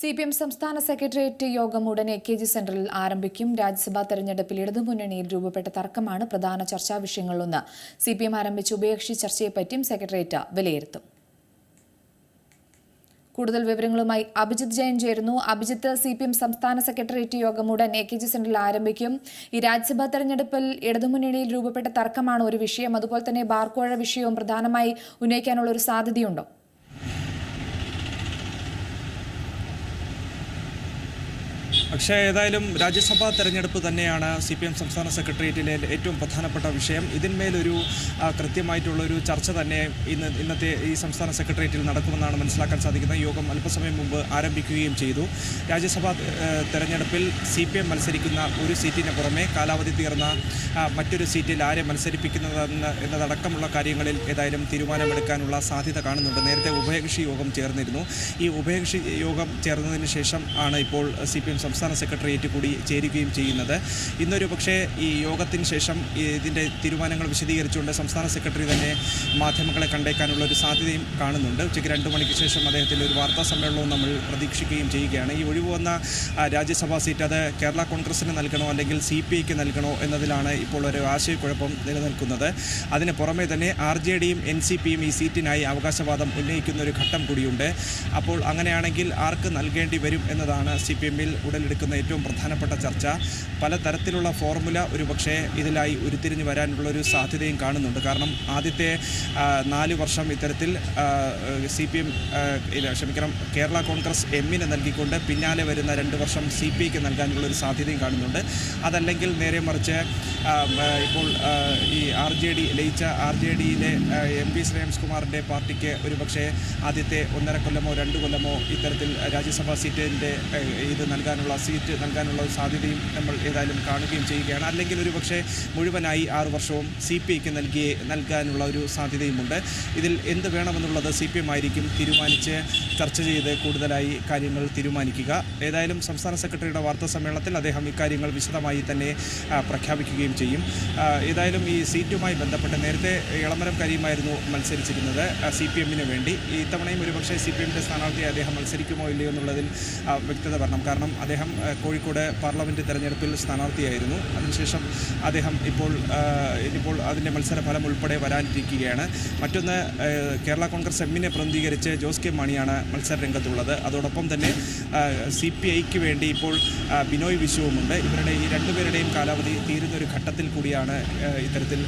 C P M സംസ്ഥാന secretariat യോഗം ഉടനെ കെ ജി സെന്ററിൽ ആരംഭിക്കും. രാജ്യസഭാ തെരഞ്ഞെടുപ്പിൽ ഇടതുമുന്നണിയിൽ രൂപപ്പെട്ട തർക്കമാണ് പ്രധാന ചർച്ചാ വിഷയങ്ങളിലൊന്ന്. സി പി എം ആരംഭിച്ച ഉഭയകക്ഷി ചർച്ചയെപ്പറ്റിയും സെക്രട്ടേറിയറ്റ് വിലയിരുത്തും. കൂടുതൽ വിവരങ്ങളുമായി അഭിജിത്ത് ജയൻ ചേരുന്നു. അഭിജിത്ത് സി പി എം സംസ്ഥാന സെക്രട്ടേറിയറ്റ് യോഗം ഉടൻ എ കെ ജി സെന്ററിൽ ആരംഭിക്കും. ഈ രാജ്യസഭാ തെരഞ്ഞെടുപ്പിൽ ഇടതുമുന്നണിയിൽ രൂപപ്പെട്ട തർക്കമാണ് ഒരു വിഷയം. അതുപോലെ തന്നെ ബാർക്കോഴ വിഷയവും പ്രധാനമായി ഉന്നയിക്കാനുള്ള ഒരു സാധ്യതയുണ്ടോ? പക്ഷേ ഏതായാലും രാജ്യസഭാ തെരഞ്ഞെടുപ്പ് തന്നെയാണ് സി പി എം സംസ്ഥാന സെക്രട്ടേറിയറ്റിലെ ഏറ്റവും പ്രധാനപ്പെട്ട വിഷയം. ഇതിന്മേലൊരു കൃത്യമായിട്ടുള്ളൊരു ചർച്ച തന്നെ ഇന്ന് ഇന്നത്തെ ഈ സംസ്ഥാന സെക്രട്ടേറിയറ്റിൽ നടക്കുമെന്നാണ് മനസ്സിലാക്കാൻ സാധിക്കുന്നത്. യോഗം അല്പസമയം മുമ്പ് ആരംഭിക്കുകയും ചെയ്തു. രാജ്യസഭാ തെരഞ്ഞെടുപ്പിൽ സി പി എം മത്സരിക്കുന്ന ഒരു സീറ്റിന് പുറമെ കാലാവധി തീർന്ന മറ്റൊരു സീറ്റിൽ ആരെ മത്സരിപ്പിക്കുന്നതെന്ന് എന്നതടക്കമുള്ള കാര്യങ്ങളിൽ ഏതായാലും തീരുമാനമെടുക്കാനുള്ള സാധ്യത കാണുന്നുണ്ട്. നേരത്തെ ഉഭയകക്ഷി യോഗം ചേർന്നിരുന്നു. ഈ ഉഭയകക്ഷി യോഗം ചേർന്നതിന് ശേഷം ആണ് ഇപ്പോൾ സി പി എം സംസ്ഥാന സെക്രട്ടേറിയറ്റ് കൂടി ചേരുകയും ചെയ്യുന്നത്. ഇന്നൊരു പക്ഷേ ഈ യോഗത്തിന് ശേഷം ഇതിന്റെ തീരുമാനങ്ങൾ വിശദീകരിച്ചുകൊണ്ട് സംസ്ഥാന സെക്രട്ടറി തന്നെ മാധ്യമങ്ങളെ കണ്ടേക്കാനുള്ള ഒരു സാധ്യതയും കാണുന്നുണ്ട്. ഉച്ചയ്ക്ക് രണ്ട് മണിക്ക് ശേഷം അദ്ദേഹത്തിന്റെ ഒരു വാർത്താ സമ്മേളനവും നമ്മൾ പ്രതീക്ഷിക്കുകയും ചെയ്യുകയാണ്. ഈ ഒഴിവ് വന്ന രാജ്യസഭാ സീറ്റ് അത് കേരള കോൺഗ്രസിന് നൽകണോ അല്ലെങ്കിൽ സി പി ഐക്ക് നൽകണോ എന്നതിലാണ് ഇപ്പോൾ ഒരു ആശയക്കുഴപ്പം നിലനിൽക്കുന്നത്. അതിന് പുറമെ തന്നെ ആർ ജെ ഡിയും എൻ സി പിയും ഈ സീറ്റിനായി അവകാശവാദം ഉന്നയിക്കുന്ന ഒരു ഘട്ടം കൂടിയുണ്ട്. അപ്പോൾ അങ്ങനെയാണെങ്കിൽ ആർക്ക് നൽകേണ്ടി വരും എന്നതാണ് സി പി എമ്മിൽ ഉടലെടുക്കുന്ന ഏറ്റവും പ്രധാനപ്പെട്ട ചർച്ച. പലതരത്തിലുള്ള ഫോർമുല ഒരു പക്ഷേ ഇതിലായി ഉരുത്തിരിഞ്ഞ് വരാനുള്ള ഒരു സാധ്യതയും കാണുന്നുണ്ട്. കാരണം ആദ്യത്തെ നാല് വർഷം ഇത്തരത്തിൽ സി പി എം ക്ഷമിക്കണം കേരള കോൺഗ്രസ് എമ്മിന് നൽകിക്കൊണ്ട് പിന്നാലെ വരുന്ന രണ്ട് വർഷം സി പി ഐക്ക് നൽകാനുള്ള ഒരു സാധ്യതയും കാണുന്നുണ്ട്. അതല്ലെങ്കിൽ നേരെ മറിച്ച് ഇപ്പോൾ ഈ ആർ ജെ ഡി ലയിച്ച ആർ ജെ ഡിയിലെ എം പി ശ്രേയംസ് കുമാറിന്റെ പാർട്ടിക്ക് ഒരു പക്ഷേ ആദ്യത്തെ ഒന്നര കൊല്ലമോ രണ്ട് കൊല്ലമോ ഇത്തരത്തിൽ രാജ്യസഭാ സീറ്റിന്റെ ഇത് നൽകാനുള്ള സീറ്റ് നൽകാനുള്ള ഒരു സാധ്യതയും നമ്മൾ ഏതായാലും കാണുകയും ചെയ്യുകയാണ്. അല്ലെങ്കിൽ ഒരു പക്ഷേ മുഴുവനായി ആറു വർഷവും സി പി ഐക്ക് നൽകിയേ നൽകാനുള്ള ഒരു സാധ്യതയുമുണ്ട്. ഇതിൽ എന്ത് വേണമെന്നുള്ളത് സി പി എം ആയിരിക്കും തീരുമാനിച്ച് ചർച്ച ചെയ്ത് കൂടുതലായി കാര്യങ്ങൾ തീരുമാനിക്കുക. ഏതായാലും സംസ്ഥാന സെക്രട്ടറിയുടെ വാർത്താ സമ്മേളനത്തിൽ അദ്ദേഹം ഇക്കാര്യങ്ങൾ വിശദമായി തന്നെ പ്രഖ്യാപിക്കുകയും ചെയ്യും. ഏതായാലും ഈ സീറ്റുമായി ബന്ധപ്പെട്ട് നേരത്തെ ഇളമരം കരിയുമായിരുന്നു മത്സരിച്ചിരുന്നത്. സി പി എമ്മിന് വേണ്ടി. ഇത്തവണയും ഒരുപക്ഷെ സി പി എമ്മിന്റെ സ്ഥാനാർത്ഥിയെ അദ്ദേഹം മത്സരിക്കുമോ ഇല്ലയോ എന്നുള്ളതിൽ വ്യക്തത വരണം. കാരണം അദ്ദേഹം ആ, കോഴിക്കോട് പാർലമെന്റ് തെരഞ്ഞെടുപ്പിൽ സ്ഥാനാർത്ഥിയായിരുന്നു. അതിനുശേഷം അദ്ദേഹം ഇപ്പോൾ ഇനിയിപ്പോൾ അതിന്റെ മത്സരഫലം ഉൾപ്പെടെ വരാനിരിക്കുകയാണ്. മറ്റൊന്ന് കേരള കോൺഗ്രസ് എമ്മിനെ പ്രതിനിധീകരിച്ച് ജോസ് കെ മാണിയാണ് മത്സര രംഗത്തുള്ളത്. അതോടൊപ്പം തന്നെ സി പി ഐക്ക് വേണ്ടി ഇപ്പോൾ ബിനോയ് വിശ്വവുമുണ്ട്. ഇവരുടെ ഈ രണ്ടുപേരുടെയും കാലാവധി തീരുന്ന ഒരു ഘട്ടത്തിൽ കൂടിയാണ് ഇത്തരത്തിൽ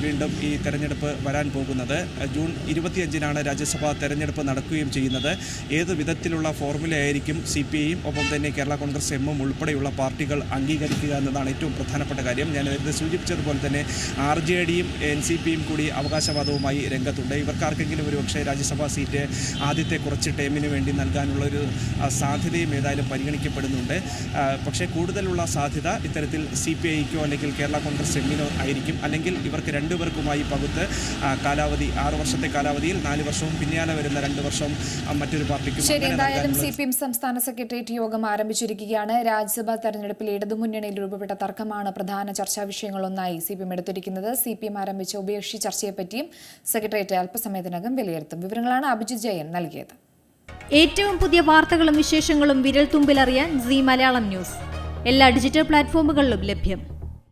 വീണ്ടും ഈ തെരഞ്ഞെടുപ്പ് വരാൻ പോകുന്നത്. ജൂൺ ഇരുപത്തിയഞ്ചിനാണ് രാജ്യസഭാ തെരഞ്ഞെടുപ്പ് നടക്കുകയും ചെയ്യുന്നത്. ഏത് വിധത്തിലുള്ള ഫോർമുലയായിരിക്കും സി പി ഐയും ഒപ്പം തന്നെ കേരള കോൺഗ്രസ് എമ്മും ഉൾപ്പെടെയുള്ള പാർട്ടികൾ അംഗീകരിക്കുക എന്നതാണ് ഏറ്റവും പ്രധാനപ്പെട്ട കാര്യം. ഞാൻ നേരത്തെ സൂചിപ്പിച്ചതുപോലെ തന്നെ ആർ ജെ ഡിയും എൻ സി പിയും കൂടി അവകാശവാദവുമായി രംഗത്തുണ്ട്. ഇവർക്കാർക്കെങ്കിലും ഒരു പക്ഷേ രാജ്യസഭാ സീറ്റ് ആദ്യത്തെ കുറച്ച് ടൈമിന് വേണ്ടി നൽകാനുള്ള ഒരു സാധ്യതയും ഏതായാലും പരിഗണിക്കപ്പെടുന്നുണ്ട്. പക്ഷേ കൂടുതലുള്ള സാധ്യത ഇത്തരത്തിൽ സി പി ഐക്കോ അല്ലെങ്കിൽ കേരള കോൺഗ്രസ് എമ്മിനോ ആയിരിക്കും. അല്ലെങ്കിൽ ഇവർക്ക് രണ്ടുപേർക്കുമായി പകുത്ത് കാലാവധി ആറു വർഷത്തെ കാലാവധിയിൽ നാല് വർഷവും പിന്നാലെ വരുന്ന രണ്ട് വർഷം മറ്റൊരു പാർട്ടിക്കും ശരി എന്തായാലും നൽകാനുള്ള സി പി എം സംസ്ഥാന സെക്രട്ടേറിയറ്റ് യോഗം ആരംഭിച്ചിരിക്കുകയാണ് രാജ്യസഭാ തെരഞ്ഞെടുപ്പിൽ ഇടതുമുന്നണിയിൽ രൂപപ്പെട്ട തർക്കമാണ് പ്രധാന ചർച്ചാ വിഷയങ്ങളൊന്നായി സി പി എം എടുത്തിരിക്കുന്നത്. സി പി എം ആരംഭിച്ച ഉഭയകക്ഷി ചർച്ചയെപ്പറ്റിയും സെക്രട്ടേറിയറ്റ് അല്പസമയത്തിനകം വിലയിരുത്തും. വിവരങ്ങളാണ് അഭിജിത് ജയൻ നൽകിയത്. ഏറ്റവും പുതിയ വാർത്തകളും വിശേഷങ്ങളും വിരൽ തുമ്പിലറിയാൻ സി മലയാളം ന്യൂസ്. എല്ലാ ഡിജിറ്റൽ പ്ലാറ്റ്ഫോമുകളിലും ലഭ്യം.